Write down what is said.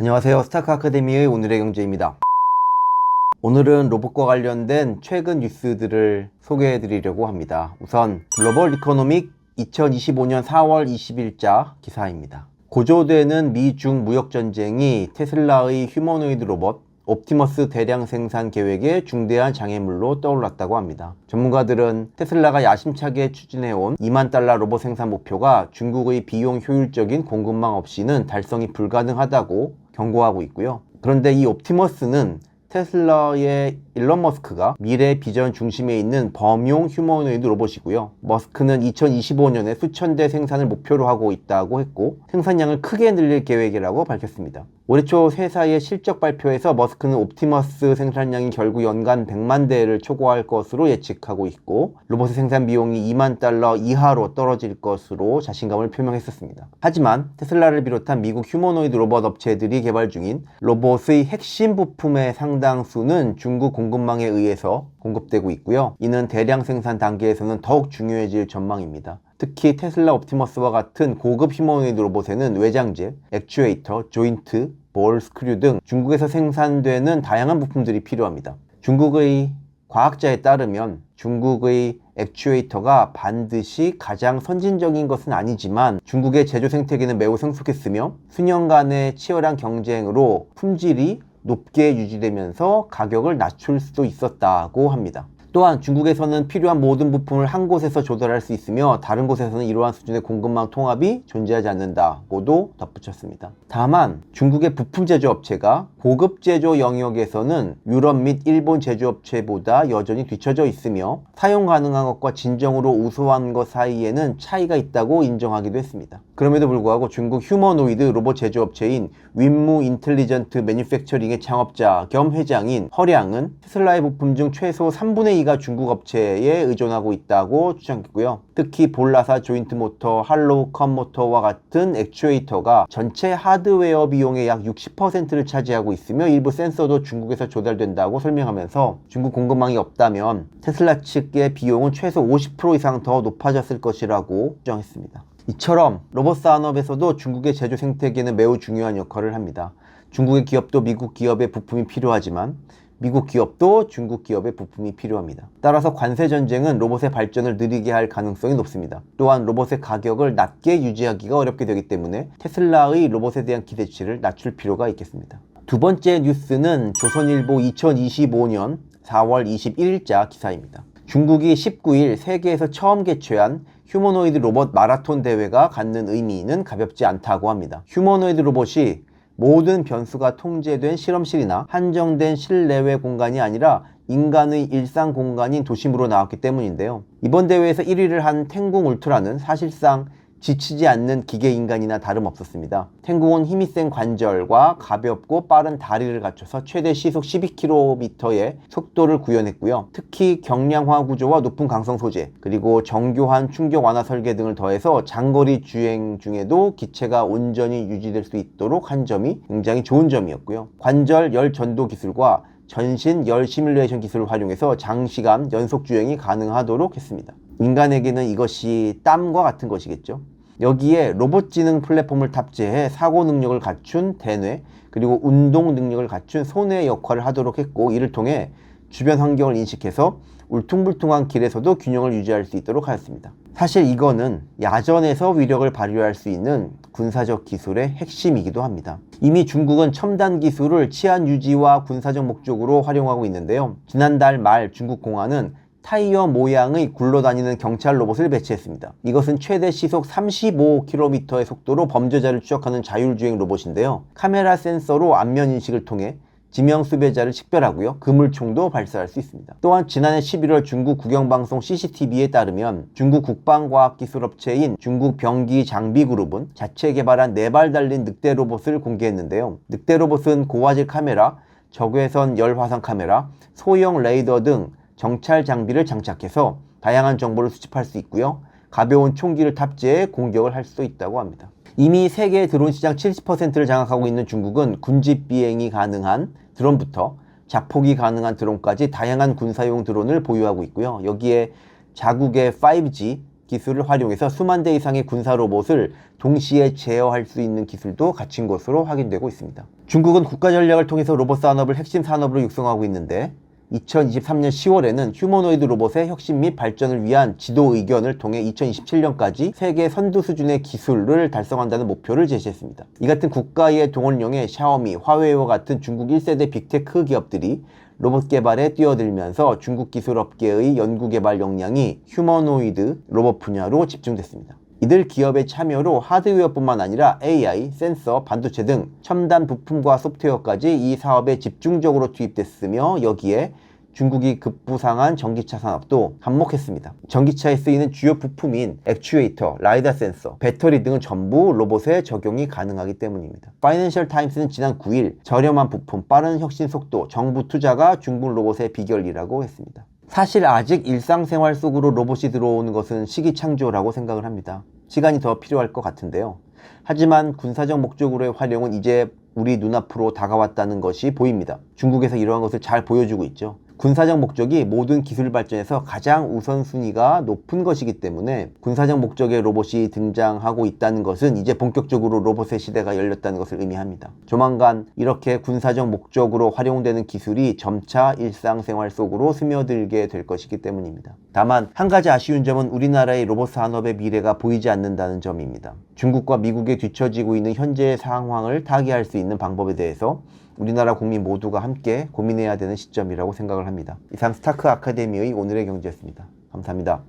안녕하세요. 스타크 아카데미의 오늘의 경제입니다. 오늘은 로봇과 관련된 최근 뉴스들을 소개해 드리려고 합니다. 우선 글로벌 이코노믹 2025년 4월 20일자 기사입니다. 고조되는 미중 무역 전쟁이 테슬라의 휴머노이드 로봇 옵티머스 대량 생산 계획의 중대한 장애물로 떠올랐다고 합니다. 전문가들은 테슬라가 야심차게 추진해온 2만 달러 로봇 생산 목표가 중국의 비용 효율적인 공급망 없이는 달성이 불가능하다고 경고하고 있고요. 그런데 이 옵티머스는 테슬라의 일론 머스크가 미래 비전 중심에 있는 범용 휴머노이드 로봇이고요. 머스크는 2025년에 수천 대 생산을 목표로 하고 있다고 했고 생산량을 크게 늘릴 계획이라고 밝혔습니다. 올해 초 회사의 실적 발표에서 머스크는 옵티머스 생산량이 결국 연간 100만 대를 초과할 것으로 예측하고 있고 로봇의 생산 비용이 2만 달러 이하로 떨어질 것으로 자신감을 표명했었습니다. 하지만 테슬라를 비롯한 미국 휴머노이드 로봇 업체들이 개발 중인 로봇의 핵심 부품의 상당수는 중국 공급망에 의해서 공급되고 있고요. 이는 대량 생산 단계에서는 더욱 중요해질 전망입니다. 특히 테슬라 옵티머스와 같은 고급 휴머노이드 로봇에는 외장재, 액추에이터, 조인트, 볼, 스크류 등 중국에서 생산되는 다양한 부품들이 필요합니다. 중국의 과학자에 따르면 중국의 액추에이터가 반드시 가장 선진적인 것은 아니지만 중국의 제조 생태계는 매우 성숙했으며 수년간의 치열한 경쟁으로 품질이 높게 유지되면서 가격을 낮출 수도 있었다고 합니다. 또한 중국에서는 필요한 모든 부품을 한 곳에서 조달할 수 있으며 다른 곳에서는 이러한 수준의 공급망 통합이 존재하지 않는다고도 덧붙였습니다. 다만 중국의 부품 제조업체가 고급 제조 영역에서는 유럽 및 일본 제조업체보다 여전히 뒤처져 있으며 사용 가능한 것과 진정으로 우수한 것 사이에는 차이가 있다고 인정하기도 했습니다. 그럼에도 불구하고 중국 휴머노이드 로봇 제조업체인 윈무 인텔리전트 매니팩처링의 창업자 겸 회장인 허량은 테슬라의 부품 중 최소 3분의 2가 중국 업체에 의존하고 있다고 주장했고요. 특히 볼라사 조인트 모터, 할로우 컴 모터와 같은 액추에이터가 전체 하드웨어 비용의 약 60%를 차지하고 있으며 일부 센서도 중국에서 조달된다고 설명하면서 중국 공급망이 없다면 테슬라 측의 비용은 최소 50% 이상 더 높아졌을 것이라고 주장했습니다. 이처럼 로봇 산업에서도 중국의 제조 생태계는 매우 중요한 역할을 합니다. 중국의 기업도 미국 기업의 부품이 필요하지만 미국 기업도 중국 기업의 부품이 필요합니다. 따라서 관세 전쟁은 로봇의 발전을 느리게 할 가능성이 높습니다. 또한 로봇의 가격을 낮게 유지하기가 어렵게 되기 때문에 테슬라의 로봇에 대한 기대치를 낮출 필요가 있겠습니다. 두 번째 뉴스는 조선일보 2025년 4월 21일자 기사입니다. 중국이 19일 세계에서 처음 개최한 휴머노이드 로봇 마라톤 대회가 갖는 의미는 가볍지 않다고 합니다. 휴머노이드 로봇이 모든 변수가 통제된 실험실이나 한정된 실내외 공간이 아니라 인간의 일상 공간인 도심으로 나왔기 때문인데요. 이번 대회에서 1위를 한 탱궁 울트라는 사실상 지치지 않는 기계 인간이나 다름없었습니다. 탱궁은 힘이 센 관절과 가볍고 빠른 다리를 갖춰서 최대 시속 12km의 속도를 구현했고요. 특히 경량화 구조와 높은 강성 소재, 그리고 정교한 충격 완화 설계 등을 더해서 장거리 주행 중에도 기체가 온전히 유지될 수 있도록 한 점이 굉장히 좋은 점이었고요. 관절 열 전도 기술과 전신 열 시뮬레이션 기술을 활용해서 장시간 연속 주행이 가능하도록 했습니다. 인간에게는 이것이 땀과 같은 것이겠죠. 여기에 로봇 지능 플랫폼을 탑재해 사고 능력을 갖춘 대뇌 그리고 운동 능력을 갖춘 손의 역할을 하도록 했고 이를 통해 주변 환경을 인식해서 울퉁불퉁한 길에서도 균형을 유지할 수 있도록 하였습니다. 사실 이거는 야전에서 위력을 발휘할 수 있는 군사적 기술의 핵심이기도 합니다. 이미 중국은 첨단 기술을 치안 유지와 군사적 목적으로 활용하고 있는데요. 지난달 말 중국 공안은 타이어 모양의 굴러다니는 경찰 로봇을 배치했습니다. 이것은 최대 시속 35km의 속도로 범죄자를 추적하는 자율주행 로봇인데요. 카메라 센서로 안면 인식을 통해 지명 수배자를 식별하고요. 그물총도 발사할 수 있습니다. 또한 지난해 11월 중국 국영방송 CCTV에 따르면 중국 국방과학기술업체인 중국 병기 장비그룹은 자체 개발한 네 발 달린 늑대 로봇을 공개했는데요. 늑대 로봇은 고화질 카메라, 적외선 열화상 카메라, 소형 레이더 등 정찰 장비를 장착해서 다양한 정보를 수집할 수 있고요. 가벼운 총기를 탑재해 공격을 할 수도 있다고 합니다. 이미 세계 드론 시장 70%를 장악하고 있는 중국은 군집 비행이 가능한 드론부터 자폭이 가능한 드론까지 다양한 군사용 드론을 보유하고 있고요. 여기에 자국의 5G 기술을 활용해서 수만 대 이상의 군사 로봇을 동시에 제어할 수 있는 기술도 갖춘 것으로 확인되고 있습니다. 중국은 국가 전략을 통해서 로봇 산업을 핵심 산업으로 육성하고 있는데 2023년 10월에는 휴머노이드 로봇의 혁신 및 발전을 위한 지도 의견을 통해 2027년까지 세계 선두 수준의 기술을 달성한다는 목표를 제시했습니다. 이 같은 국가의 동원령에 샤오미, 화웨이와 같은 중국 1세대 빅테크 기업들이 로봇 개발에 뛰어들면서 중국 기술 업계의 연구 개발 역량이 휴머노이드 로봇 분야로 집중됐습니다. 이들 기업의 참여로 하드웨어뿐만 아니라 AI, 센서, 반도체 등 첨단 부품과 소프트웨어까지 이 사업에 집중적으로 투입됐으며 여기에 중국이 급부상한 전기차 산업도 한몫했습니다. 전기차에 쓰이는 주요 부품인 액추에이터, 라이다 센서, 배터리 등은 전부 로봇에 적용이 가능하기 때문입니다. 파이낸셜 타임스는 지난 9일 저렴한 부품, 빠른 혁신 속도, 정부 투자가 중국 로봇의 비결이라고 했습니다. 사실 아직 일상생활 속으로 로봇이 들어오는 것은 시기창조라고 생각을 합니다. 시간이 더 필요할 것 같은데요. 하지만 군사적 목적으로의 활용은 이제 우리 눈앞으로 다가왔다는 것이 보입니다. 중국에서 이러한 것을 잘 보여주고 있죠. 군사적 목적이 모든 기술 발전에서 가장 우선순위가 높은 것이기 때문에 군사적 목적의 로봇이 등장하고 있다는 것은 이제 본격적으로 로봇의 시대가 열렸다는 것을 의미합니다. 조만간 이렇게 군사적 목적으로 활용되는 기술이 점차 일상생활 속으로 스며들게 될 것이기 때문입니다. 다만 한 가지 아쉬운 점은 우리나라의 로봇 산업의 미래가 보이지 않는다는 점입니다. 중국과 미국에 뒤처지고 있는 현재의 상황을 타개할 수 있는 방법에 대해서 우리나라 국민 모두가 함께 고민해야 되는 시점이라고 생각을 합니다. 이상 스타크 아카데미의 오늘의 경제였습니다. 감사합니다.